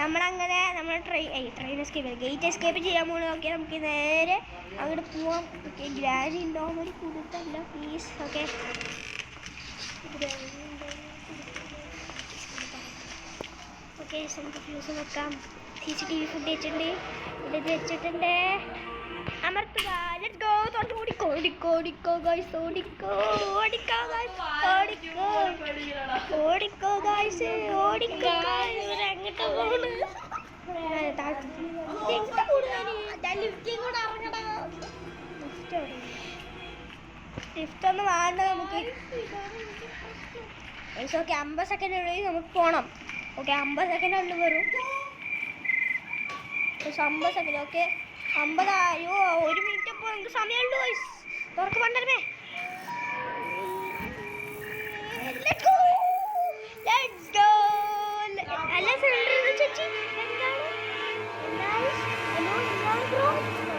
നമ്മളങ്ങനെ നമ്മൾ train train escape gate escape ചെയ്യാൻ പോകണം ഓക്കെ നമുക്ക് നേരെ അങ്ങോട്ട് പോവാം. ഓക്കെ ഗ്രാൻഡ് വേണ്ടി കൊടുത്തല്ല പ്ലീസ് ഓക്കെ ഓക്കെ നമുക്ക് ഫ്യൂസ് വെക്കാം. C C T V food വെച്ചിട്ടുണ്ട് ഇവിടെ ഇത് വെച്ചിട്ടുണ്ട്. അമർത്തുക. ലെറ്റ്സ് ഗോ തുറന്ന് ഓടിക്കോ ഓടിക്കോ ഓടിക്കോ ഗൈസ് ഓടിക്കോ ഓടിക്കോ ഗൈസ് ഓടിക്കോ. ഓടിക്കോ ഗൈസ് ഓടിക്കോ ഗൈസ് ലിഫ്റ്റ് ഒന്നും വേണ്ട നമുക്ക് ഓക്കെ അമ്പത് ഉള്ളിൽ നമുക്ക് പോകണം ഓക്കെ അമ്പത് ഉള്ളിൽ വരും. പക്ഷെ അമ്പത് സെക്കൻഡ് ഓക്കെ. അമ്പതായോ? ഒരു മിനിറ്റ് ഇപ്പോൾ നമുക്ക് സമയമുള്ളൂ. തുറക്ക് പണ്ടേ Thank you.